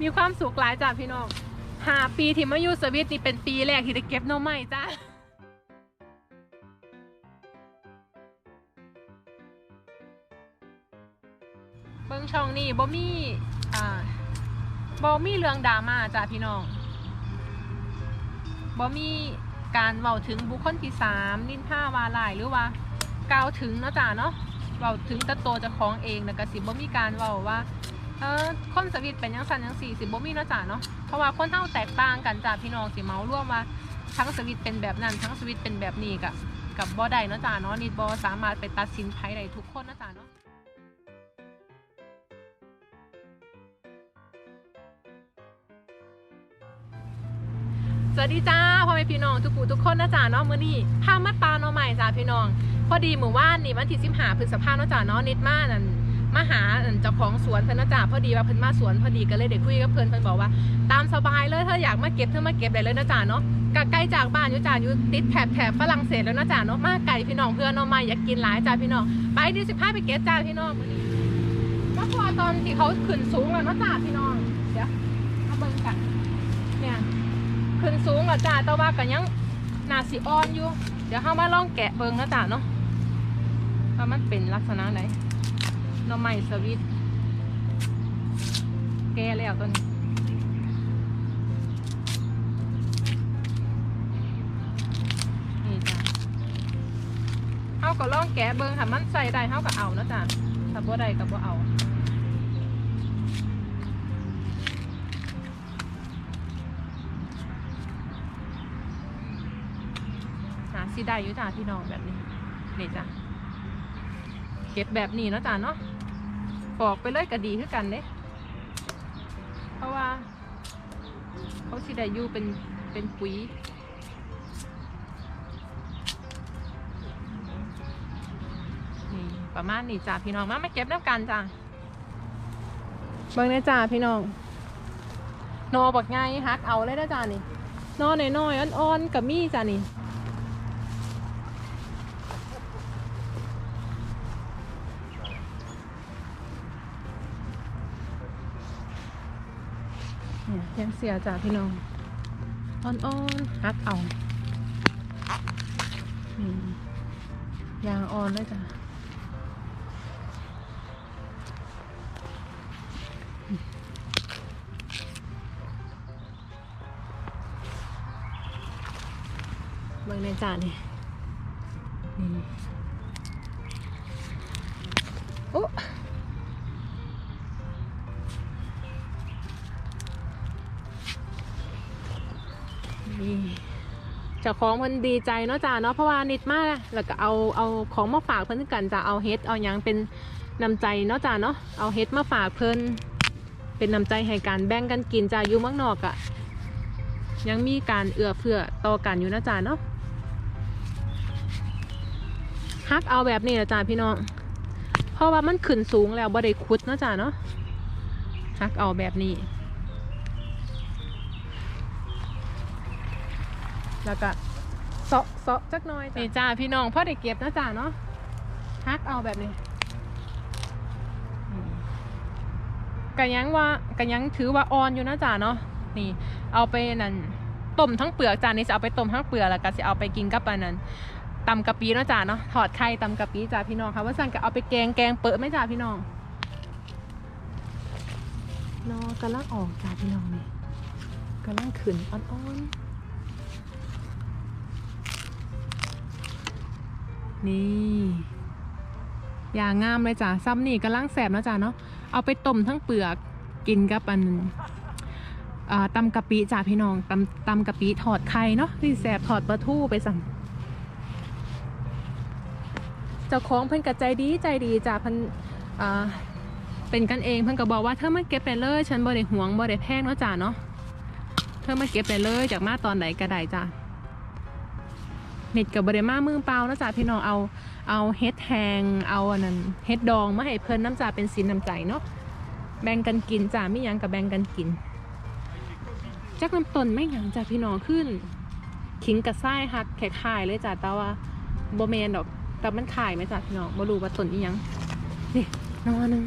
มีความสุขหลายจ้าพี่น้องหาปีที่มาอยู่สวิตนี่เป็นปีแรกที่ได้เก็บหน่อไม้จ้าเบิ้งช่องนี่บ่มีอ่าบ่มีเรื่องดราม่าจ้าพี่น้องบ่มีการเว้าถึงบุคคลที่สามนินท่าวาลายหรือว่ากล่าวถึงเนาะจ้าเนาะเว้าถึงตะโตวจะคล้องเองแล้วก็สิบ่มีการเว้าว่า เออคนสวิตเป็นยังสันยังสี่สิบ่มีนะจ้าเนาะเพราะว่าคนเท่าแตกต่างกันจ้าพี่น้องสิเมาร่วมว่าทั้งสวิตเป็นแบบนั้นทั้งสวิตเป็นแบบนี้กับกับบ่ได้เนาะจ้าเนาะนี่บ่สามารถไปตัดสินใครได้ทุกคนนะจ้าเนาะสวัสดีจ้าพ่อแม่พี่น้องทุกผู้ทุกคนนะจ้าเนาะมื้อนี้พามาปลาเนาะใหม่จ้าพี่น้อง พอดีหมู่ว่านนี่วันที่15พฤษภาเนาะจ้าเนาะนิดมานั่น มาหาเจ้าของสวนเพิ่นเนะจ้าพอดีว่าเพิ่นมาสวนพอดีก็เลยได้คุยกับเพิ่นเพิ่นบอกว่า ตามสบายเลยเธออยากมาเก็บเธอมาเก็บได้เลยนาะจ้าเนาะก็ใกล้จากบ้านอยู่จ้าอยู่ติดแถบแถบฝรั่งเศสแล้วนาะจ้าเนาะมาไกลพี่น้องเพื่อนเนาะมาอยากกินหลายจ้าพี่น้องไปดิสิพาไปเก็บจ้าพี่น้องมื้อนี้ก็พอตอนที่เขาขึ้นสูงแล้วนาะจ้าพี่น้องเดี๋ยวมาเบิ่งกันเนี่ยขึ้นสูงแล้วจ้าแต่ว่าก็ยังนาสิอ่อนอยู่ เดี๋ยวเฮามาลองแกะเบิ่งนาะจ้าเนาะว่ามันเป็นลักษณะไหน หน่อไม้สวิต แก่แล้วตัวนี้นี่จ้ะเฮาก็ลองแกะเบิ่งถ้ามันใส่ได้เฮาก็เอานะจ้ะถ้าบ่ได้ก็บ่เอาหาสิได้อยู่จ้ะพี่น้องแบบนี้นี่จ้ะเก็บแบบนี้เนาะจ้ะเนาะ ปอกไปเลยก็ดีคือกันเด้เพราะว่า เขาสิได้อยู่เป็นเป็นปุ๋ยนี่ประมาณนี้จ้าพี่น้องมามาเก็บน้ำกันจ้าเบิ่งนะจ้าพี่น้องนอบักไงฮักเอาเลยนะจ้านี่นอน้อยๆอ่อนๆกับมี่จ้านี่ ยังเสียจ้าพี่น้องอ่อนๆฮักเอายางอ่อนเลยจ้ะเบิ่งในจานนี่นี่ เจ้าของเพิ่นดีใจเนาะจ้าเนาะเพราะว่านิดมากแล้วก็เอาเอาของมาฝากเพิ่นกันจะเอาเฮ็ดเอายังเป็นน้ำใจเนาะจ้าเนาะเอาเฮ็ดมาฝากเพิ่นเป็นน้ำใจให้การแบ่งกันกินจ้าอยู่เมืองนอกอะ่ะยังมีการเอื้อเฟื้อต่อกันอยู่นะจ้าเนาะฮักเอาแบบนี้นะจ้าพี่น้องเพราะว่ามันขึ้นสูงแล้วบ่ได้คุดเนาะจ้าเนาะฮักเอาแบบนี้ แล้วก็เซาะเซาะจักหน่อยนี่จ้าพี่น้องพ่อได้เก็บนะจ้าเนาะฮักเอาแบบนี้อืมกันยังว่ากันยังถือว่าอ่อนอยู่นะจ้าเนาะนี่ เอาไปนั่นต้มทั้งเปลือกจ้านี่จะเอาไปต้มทั้งเปลือกแล้วก็จะเอาไปกินกับอันนั้นตำกะปิเนาะจ้าเนาะถอดไข่ตำกะปิจ้าพี่น้องค่ะว่าสั่งก็เอาไปแกงแกงเปิดไหมจ้าพี่น้องนอกำลังออกจ้าพี่น้องนี่กำลังขึ้นอ่อนๆ นี่อย่างงามเลยจ้ะซ้ำนี่กำลังแสบนะจ้ะเนาะเอาไปต้มทั้งเปลือกกินกับอันตำกะปิจ้ะพี่น้องตำตำกะปิถอดไข่เนาะที่แสบถอดปลาทูไปสั่งเจ้าของเพิ่นกระใจดีใจดีจ้ะเพิ่นเป็นกันเองเพิ่นก็บอกว่าเธอมาเก็บไปเลยฉันบ่ได้หวงบ่ได้แพงเนาะจ้ะเนาะเธอมาเก็บไปเลยจากมาตอนไหนก็ได้จ้ะ เน็ตกับบริมามือเปล่านะจ๊ะพี่น้องเอาเอาเฮ็ดแฮงเอาอันนั้นเฮ็ดดองมาให้เพิ่นน้ำจ่าเป็นสินน้ำใจเนาะแบ่งกันกินจ้าไม่ยังกับแบ่งกันกินจักน้ำต้นไม่ยังจ้าพี่น้องขึ้น ขิงกับไส้ฮักแขกขายเลยจ้าแต่ว่าโบแมนดอก แต่มันขายไหมจ้าพี่น้องบ่รู้ว่าต้นอีหยังนี่นอนหนึ่ง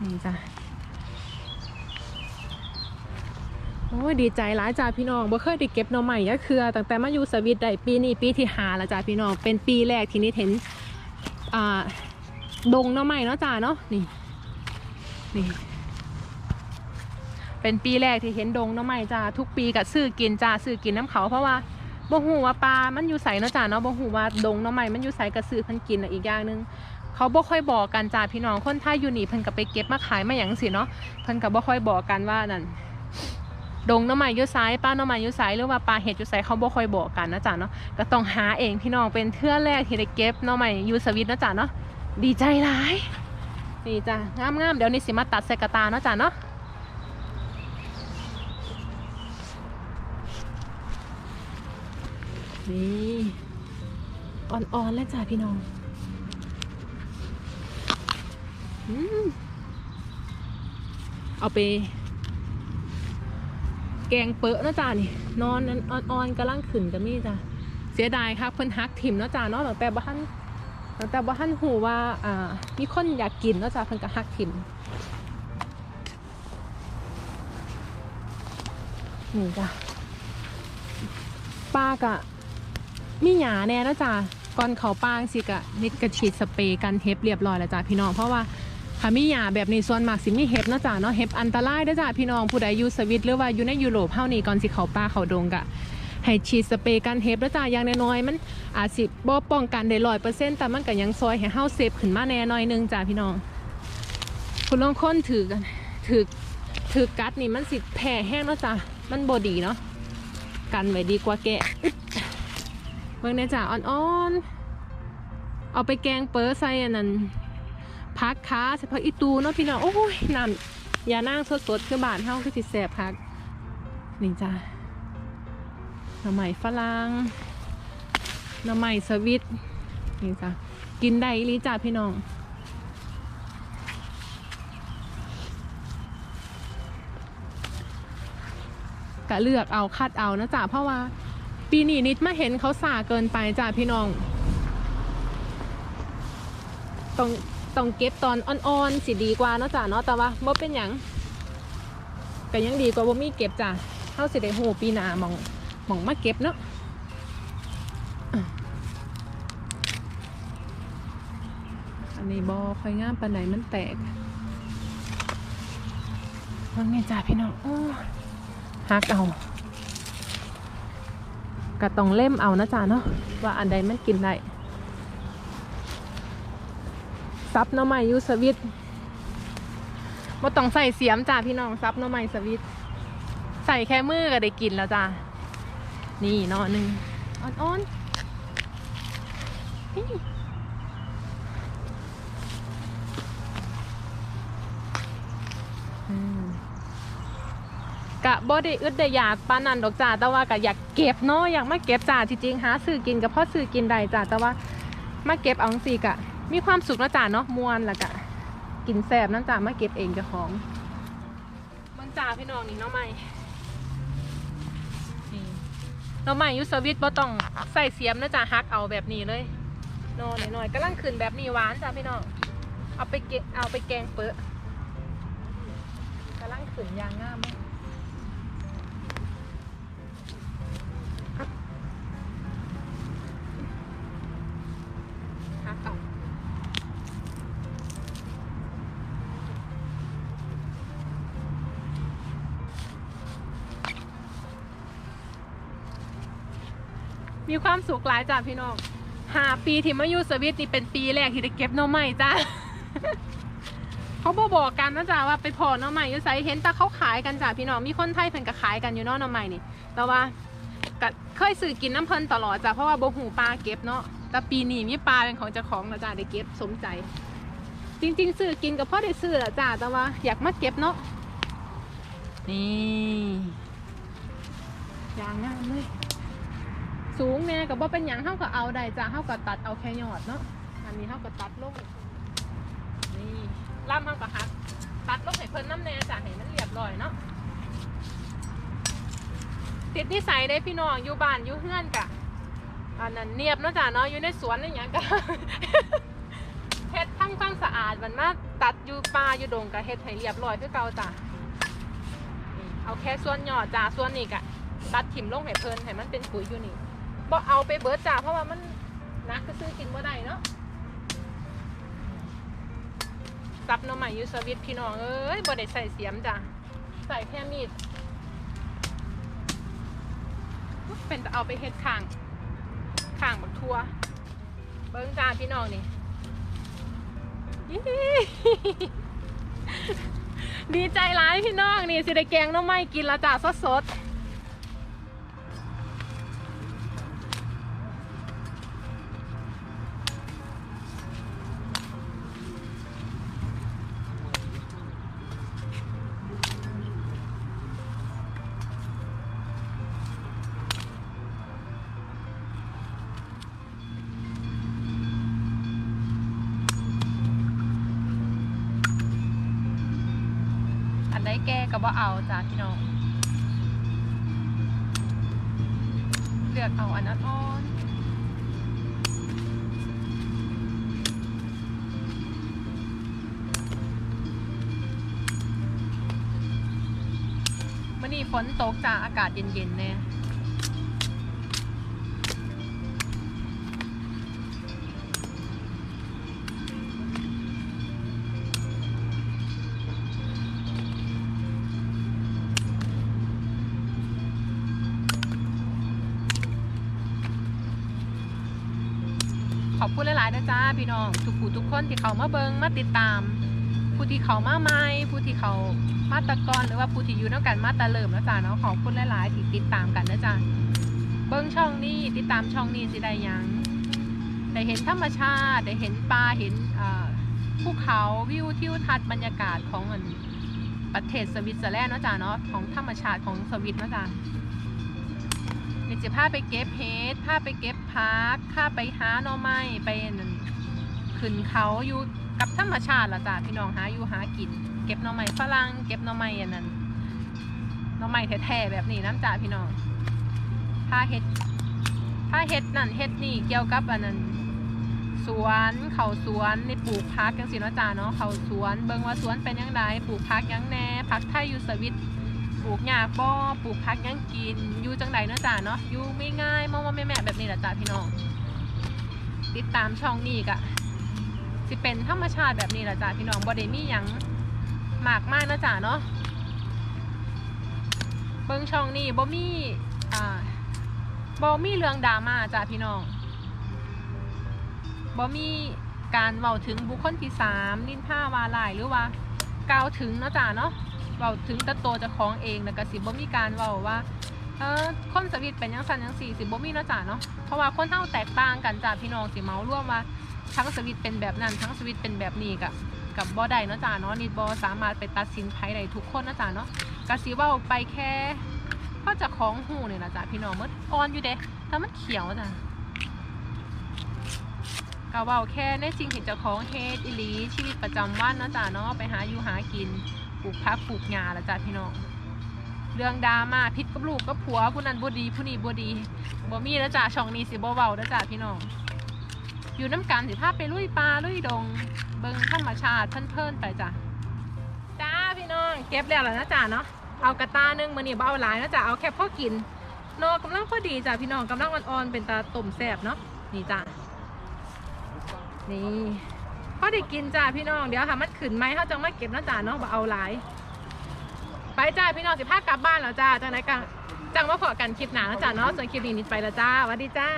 นี่จ้ะ โอ้ยดีใจหลายจ้าพี่น้องบ่เคยได้เก็บหน่อใหม่ยะเครือตั้งแต่มาอยู่สวิตได้ปีนี้ปีที่หาแล้วจ้าพี่น้องเป็นปีแรกที่นิดเห็นอ่าดงหน่อใหม่เนาะจ้าเนาะนี่นี่ เป็นปีแรกที่เห็นดงหน่อใหม่จ้าทุกปีก็ซื้อกินจ้าซื้อกินน้ำเขาเพราะว่าบ่ฮู้ว่าปลา มันอยู่ใสเนาะจ้าเนาะบ่ฮู้ว่าดงหน่อใหม่มันอยู่ใสก็ซื้อเพิ่นกินน่ะอีกอย่างหนึงเขาบ่ค่อยบอกกันจ้าพี่น้องคนไทยอยู่นี่เพิ่นก็ไปเก็บมาขายมาหยังสิเนาะเพิ่นก็บ่ค่อยบอกกันว่านั่น ดงน้ำใหม่อยู่ไซป้าน้ำใหม่อยู่ไซหรือว่าปลาเห็ดยูไซเขาบ่ค่อยบอกกันนะจ๊ะเนาะก็ต้องหาเองพี่น้องเป็นเทื่อแรกที่ได้เก็บน้ำใหม่อยู่สวิตนะจ๊ะเนาะดีใจหลายนี่จ้ะงามๆเดี๋ยวนี้สิมาตัดใส่กระตาเนาะจ้ะเนาะนี่อ่อนๆแล้วจ้ะพี่น้องอืมเอาไป แกงเปอะเนาะจ้านี่ นอนนั้นอ่อนๆกำลังขึ้นกันนี่จ้ะเสียดายครับเพิ่นฮักถิ่มเนาะจ้าเนาะตั้งแต่บ้านตั้งแต่บ้านหูว่าอ่ามีคนอยากกินเนาะจ้าเพิ่นก็ฮักถิ่มนี่จ้ะปลากะมีหยาแน่นะจ้ะก่อนเขาปางสิกะนิดกระฉีดสเปรย์กันเห็บเรียบร้อยแล้วจ้ะพี่น้องเพราะว่า ถ้ามีหยาแบบนี้ส่วนมากสิมีเห็บนะจ้ะเนาะเห็บอันตรายเด้อจ้ะพี่น้องผู้ใดอยู่สวิตหรือว่าอยู่ในยุโรปเฮานี่ก่อนสิเขาป่าเขาดงกะให้ฉีดสเปรย์กันเห็บแล้วจ้ะอย่างน้อยๆมันอาจสิบ่ป้องกันได้ร้อยเปอร์เซ็นต์แต่มันก็ยังซอยให้เฮาเซฟขึ้นมาแน่น่อยนึงจ้ะพี่น้องคุณลองค้นถือกันถือถือกัดนี่มันสิแผ่แห้งนะจ้ะมันบ่ดีเนาะกันไว้ดีกว่าแกะเบิ่งในจ่าอ่อนๆเอาไปแกงเปอใส่อันนั้น พักค้าใส่ผักอีตูเนาะพี่น้องโอ้ยน้ำอย่านั่งสดๆคือบานเฮาคือสิแสบพักนี่จ้าหน่อไม้ฝรั่งหน่อไม้สวิตนี่จ้ากินได้อีลีจ้าพี่น้องกะเลือกเอาคัดเอานะจ๊ะเพราะว่า ปีนี้นิดมาเห็นเขาสาเกินไปจ้ะพี่น้องต้อง ต้องเก็บตอนอ่อนๆสิดีกว่าเนาะจ้ะเนาะแต่ว่าบ่เป็นหยังก็ยังดีกว่าบ่มีเก็บจ้ะเฮาสิได้ฮู้ปีหน้ามองมองมาเก็บเนาะอันนี้บ่ค่อยงามปานใดมันแตกว่าไงจ้ะพี่น้องฮักเอาก็ต้องเล่มเอานะจ๊ะเนาะว่าอันใดมันกินได้ ซับน้ำใหม่ยูสวิตบ่ต้องใส่เสียมจ้าพี่น้องซับน้ำใหม่สวิต ใส่แค่มือก็ได้กินแล้วจ้านี่นาะหนึ่งอ่อนๆนี่อืมกะบ่ได้อึดได้อยากปานนันดอกจ้าแต่ว่าก็อยากเก็บเนาะอยากมาเก็บจ้าจริงๆหาซื้อกินกับพ่อซื้อกินได้จ้าแต่ว่ามาเก็บเอาจังซี่กะ มีความสุขนะจ้าเนาะมวนแล้วกะกินแซ่บนั่นจ้ามาเก็บเองเจ้าของ มันจ้าพี่น้องนี่เนาะใหม่เนาใหม่ยูสวิตบ่ต้องใส่เสียมนะจ้าฮักเอาแบบนี้เลยนอนหน่อยๆกำลังขึ้นแบบนี้หวานจ้าพี่น้องเอาไปเกเอาไปแกงเปอะกำลังขึ้นยางง่าม มีความสุขหลายจ้ะพี่น้องหาปีที่มาอยู่สวิตนี่เป็นปีแรกที่ได้เก็บน่อไม้จ้ะเขาบอบอกกันนะจ๊ะว่าไปพอน่อไม้อยู่ไสเห็นแต่เขาขายกันจ้ะพี่น้องมีคนไทยเพิ่นก็ขายกันอยู่เนาะหน่อไม้นี่ แต่ว่าก็เคยซื้อกินน้ำเพิ่นตลอดจ้ะเพราะว่าบ่หูปลาเก็บเนาะแต่ปีนี้มีปลาเป็นของเจ้าของแล้วจ้ะได้เก็บสมใจ จริงๆซื้อกินกับพ่อได้ซื้อละจ้ะแต่ว่าอยากมาเก็บเนาะนี่ยางงามเลย สูงแน่กับว่าเป็นหยังเท่ากับเอาได้จ้ะเท่ากับตัดเอาแค่ยอดเนาะอันนี้เท่ากับตัดลงนี่ล่ำเท่ากับฮักตัดลงให้เพิ่นน้ำแน่จ้ะให้มันเรียบร้อยเนาะติดนิสัยได้พี่น้องอยู่บ้านอยู่เฮือนกะอันนั้นเนียบเนาะจ้ะเนาะอยู่ในสวนอะไรอย่างกะเฮ็ดทำความสะอาดมันมาตัดอยู่ป่าอยู่ดงก็เฮ็ดให้เรียบร้อยคือเก่าจ้ะนี่เอาแค่ส่วนหยอดจ้าส่วนนี้ก็ตัดถิ่มลงให้เพิ่นให้มันเป็นปุ๋ยอยู่นี่ บ่เอาไปเบิดจ้าเพราะว่ามันนักก็ซื้อกินบ่ได้เนาะซับหน้ำใหม่ยูสวิตพี่น้องเอ้ยบ่ได้ใส่เสียมจ้ะใส่แค่มีดเป็นจะเอาไปเฮ็ดข้างข้างบักทัวเบิ้งจ้าพี่น้องนี่ดีใจร้ายพี่น้องนี่สิได้แกงน้องไม้กินละจ้าสดส ก็บ่เอาจ้าพี่น้อง เลือกเอาอันนั้นอ่อนมื่อนี้ฝนตกจ้าอากาศเย็นๆเนี่ย คุณหลายๆนะจ้าพี่น้อง ทุกผู้ทุกคนที่เขามาเบิงมาติดตาม ผู้ที่เขามาใหม่ผู้ที่เขามาตะกอนหรือว่าผู้ที่อยู่น้ำกันมาตะเริ่มนะจ้าเนาะขอบคุณหลายๆที่ติดตามกันนะจ้าเบิ้งช่องนี้ติดตามช่องนี้สิได้ยังได้เห็นธรรมชาติได้เห็นปลาเห็นอ่าภูเขาวิวทิวทัศน์บรรยากาศของประเทศสวิตเซอร์แลนด์นะจ้าเนาะของธรรมชาติของสวิตนะจ้า เดี๋ยวจะพาไปเก็บเฮดพาไปเก็บพักพาไปหาหน่อไม้ไปนั่นขึ้นเขาอยู่กับธรรมชาติละจ้ะพี่น้องหาอยู่หากิน เก็บหน่อไม้ฝรั่งเก็บหน่อไม้อันนั้นหน่อไม้แท้ๆแบบนี้น้ำจ้าพี่น้องผ้าเฮ็ดผ้าเฮ็ดนั่นเฮ็ดนี่เกี่ยวกับอันนั้นสวนเขาสวนในปลูกพักจังสิเนาะจ้าเนาะเขาสวนเบิ่งว่าสวนเป็นยังไงปลูกพักยังแน่พักไทยอยู่สวิต ลูกหญ้าบ่ปลูกพักยังกินอยู่จังใดเนาะจ้าเนาะอยู่ไม่ง่ายมองว่าแม่ๆแบบนี้แหละจ้าพี่น้อง ติดตามช่องนี้กะสิเป็นธรรมชาติแบบนี้แหละจ้ะพี่น้องบอดี้มีหยังมากมายนะจ๊ะเนาะเบิ้งช่องนี่บ่มีอ่าบ่มีเรื่องดราม่าจ้ะพี่น้องบ่มีการเว้าถึงบุคคลที่สามนินท่าวาลายหรือว่ากล่าวถึงเนาะจ้ะเนาะ เว้าถึงแตะโตวเจะของเองแล้วก็สิบ่มีการเว้าว่าเออคนสวิตเป็นยังสันยังสี่สิบ่มีเนาะจ้ะเนาะเพราะว่าคนเฮาแตกต่างกันจ้ะพี่น้องสิเมาร่วมว่าทั้งสวิตเป็นแบบนั้นทั้งสวิตเป็นแบบนี้กับกับบอได้เนาะจ้าเนาะนิดบอสามารถไปตัดสินไพ่ได้ทุกคนเนาะจ้าเนาะกะสิเว่าไปแค่พ่อจะของหูเนี่ยนะจ้าพี่น้องมันอ่อนอยู่เด้แต่มันเขียวจ้ะกะเว่าแค่ในสิ่งที่เจ้าของเฮ็ดอีหลีชีวิตประจำวันเนาะจ้าเนาะไปหาอยู่หากิน ลูกพักปลูกหญ้าละจ้าพี่น้อง เรื่องดราม่าพิษกับลูกกับผัวผู้นั้นบ่ดีผู้นี้บ่ดีบ่มีแล้วจ้าช่องนี้สิบ่เว้าแล้วจ้าพี่น้อง อยู่น้ำกันสิพาไปลุยปลาลุยดง เบิงธรรมชาติเพลินๆไปจ้ะจ้าพี่น้องเก็บแล้วล่ะนะจ้าเนาะเอากระตานึงมือนี่บ่เอาหลายนะจ้าเอาแค่พ่อกินนอกำลังพอดีจ้ะพี่น้องกำลังอ่อนๆเป็นตาต้มแซ่บเนาะนี่จ้านี่ พอได้กินจ้าพี่น้องเดี๋ยวค่ะมันขึ้นไหมเขาจังไม่เก็บนะจ้าเนาะบ่เอาหลายไปจ้าพี่น้องสิพากลับบ้านแล้วจ้าจังไหนกันจังว่าขอกันคลิปหนานะจ้าเนาะส่วนคลิปนี้นิดไปแล้วจ้าสวัสดีจ้า